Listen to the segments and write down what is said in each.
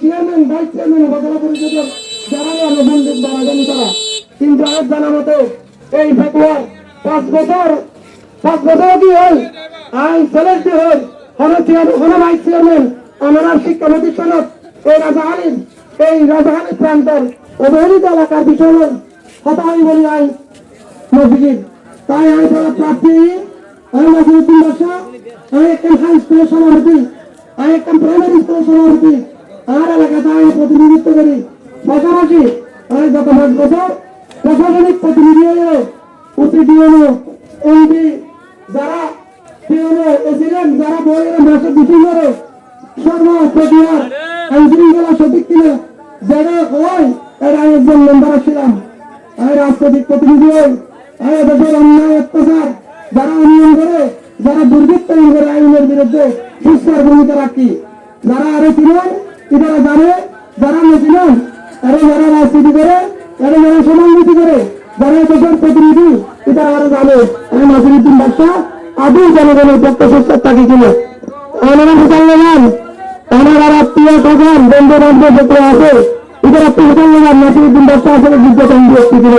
Chairman vice chairman উপজেলা পরিষদের যারা আমরা বন্দুক বাড়াজানি তারা। কিন্তু আজ জানা মতে এই ফেকুয়ার পাঁচ বছর পাঁচ বছর কি হল? আইন সেলেক্ট হল। হন চেয়ার হন ভাইস চেয়ারম্যান আমরা শিক্ষা প্রতিষ্ঠানত এই রাজা আলিম এই রাজা আলিম প্রান্তর অবহেলিত এলাকার বিষয় হল কথা আমি বলি আইন মসজিদ। তাই আমি তারা প্রার্থী আমি নাসিরুদ্দিন বাদশা আমি একজন হাই স্কুলের সভাপতি। আমি একজন প্রাইমারি সভাপতি আমার এলাকাতে আমি প্রতিনিধিত্ব করি। পাশাপাশি আমি গত পাঁচ বছর প্রশাসনিক প্রতিনিধি হয়ে উপডিওনো এমপি যারা পিওনো এসিডেন্ট যারা বইয়ের মাসে মিটিং করে, সর্ব প্রক্রিয়ার আইনশৃঙ্খলা সঠিক কিনা যারা হয়, এর আমি একজন মেম্বার ছিলাম। আমি রাজনৈতিক প্রতিনিধি হই। আমি দেশের অন্যায় অত্যাচার যারা অনিয়ম করে, যারা দুর্বৃত্তায়ন করে আইনের বিরুদ্ধে সুস্থর ভূমিকা রাখি। যারা আরও ছিলেন এরা জানে, যারা নেছিলেন এরা যারা রাজনীতি করে এরা যারা সমানুভূতি করে, যারা দেশের প্রতিনিধি এটা আরও জানে। আমি নাসিরুদ্দিন বাদশাহ আদৌ জনগণের পক্ষে সুস্থ থাকি কিনা? ওনারা মুসলমান ওনার আত্মীয় বন্ধু বান্ধব আছে মুসলমান নাসিরুদ্দিন আসলে ছিল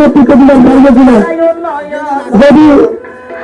নেতৃত্ব দিলেন যদি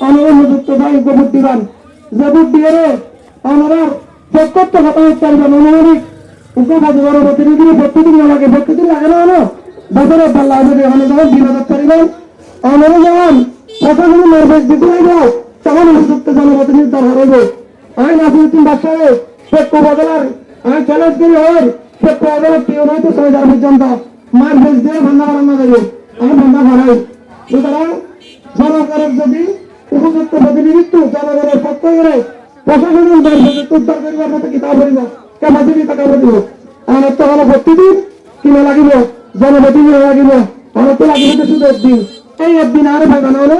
আমি উপযুক্ত ভাই ভোট দিবান ভোট দিয়ে আমরা প্রত্যক্ষ কথা পারবেন অনুমানিক উপবাদী প্রতিনিধি প্রতিদিন আমাকে প্রতিদিন লাগে না হলো বছরের পাল্লা যদি এখানে যখন বিনোদন করিবেন আমরা যখন প্রশাসনের নির্দেশ দিতে হইব। তখন উপযুক্ত জনপ্রতিনিধি দরকার হইব। আমি নাসিরুদ্দিন বাদশাহ শেখ উপজেলার আমি চ্যালেঞ্জ করি হই শেখ উপজেলার কেউ নয়তো ছয় হাজার পর্যন্ত মার দিয়ে ভান্ডা বারান্না দেবে আমি ভান্ডা বাড়াই সুতরাং জনগণের যদি উপযুক্ত প্রতিনিধিত্ব জনগণের পক্ষ করে প্রশাসনের দায়িত্ব উদ্ধার করিবার মতো কিতাব করিব? ক্যাপাসিটি টাকা দিব। আমার তো হলো প্রতিদিন কিনা লাগিব? জনপ্রতিনিধি লাগিব? আমার তো লাগিব শুধু একদিন। এই একদিন আরও ভাগা না হলে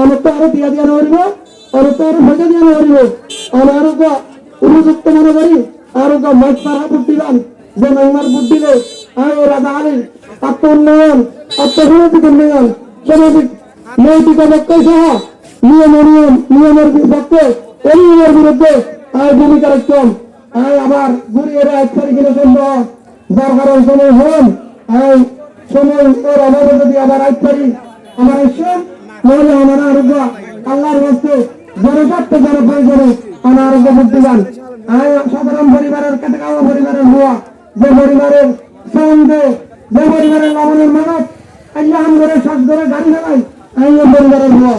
আমার তো আরও দিয়া দিয়া নড়িব আমার তো আরও ভাগা দিয়া নড়িব আমার উপযুক্ত মনে করি আরোগ্য মাছ বুদ্ধিবান যে নৈমার বুদ্ধিলে আর রাজা আলী আত্ম উন্নয়ন আত্মসামাজিক উন্নয়ন, সামাজিক, নৈতিক পক্ষ সহ নিয়ম নিয়ম নিয়মের আবার ঘুরিয়ে এক তারিখে সাধারণ পরিবারের কেটে খাওয়া পরিবারের হওয়া যে পরিবারের সঙ্গে, যে পরিবারের লবণের মানব, আল্লাহ করে শ্বাস ধরে গাড়ি চালাই ওই পরিবারের হওয়া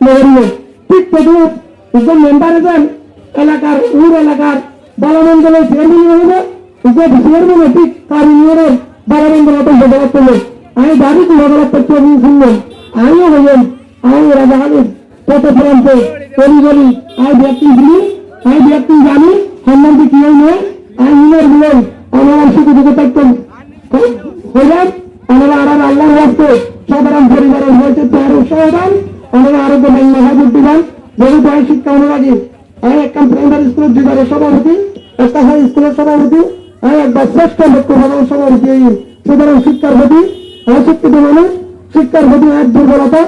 নগরিবে ঠিক তদ্রুপ একজন মেম্বার যান এলাকার উর এলাকার বালামন্ডলের চেয়ারম্যান হইবে যে চেয়ারম্যান ঠিক তার ইউনিয়নের বালামন্ডল অত বদলাত করলে আমি দাবি কি করতে আমি শুনলেন আমিও হইলেন আমি রাজা হালিম কত প্রান্তে বলি আই ব্যক্তি দিলি আই ব্যক্তি জানি, সম্বন্ধে কি নয়। আই ইউনিয়র দিলেন আমার সুখে দুঃখে থাকতেন হইলেন আমরা আর আল্লাহর রাস্তে সাধারণ পরিবারের হয়েছে, তার উৎসাহ দেন আমরা আরোগ্য বাংলা হাজুর দিলাম যদি বয় শিক্ষা অনুরাগী আমি একটা প্রাইমারি স্কুলের বিভাগের সভাপতি একটা হাই স্কুলের সভাপতি, আমি একবার শ্রেষ্ঠ লক্ষ্য প্রধান সভাপতি, এই সুতরাং শিক্ষার প্রতি অশিক্ষিত মানুষ শিক্ষার প্রতি এক দুর্বলতা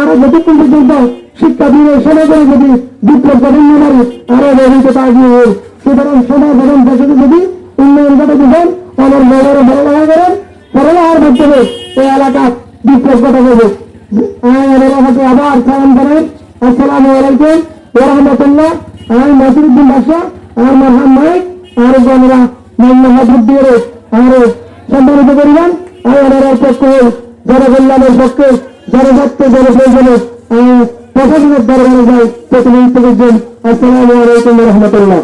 আরও যতক্ষণ পর্যন্ত শিক্ষা দিয়ে সমাজের যদি বিপ্লব গঠন না পারে আরও অভিজ্ঞতা আগিয়ে হোক সুতরাং সমাজ এবং দেশের যদি উন্নয়ন ঘটে দিবেন আমার মনের ভালো লাগা করেন লাগার মাধ্যমে এই এলাকা বিপ্লব ঘটে দেবে আমার এলাকাতে আবার আলাইকুম ওরহমতুল্লাহ আমি নাসিরুদ্দিন বাসা আর মারহাম নায়ক আর গণরা মান্না হাজুর দিয়ে আর সম্মানিত করিলাম আমার পক্ষে জনকল্যাণের পক্ষে জনস্বার্থে জনপ্রয়োজনে প্রশাসনের দরবারে যাই প্রতিনিধিত্ব করছেন আসসালামু আলাইকুম রহমতুল্লাহ।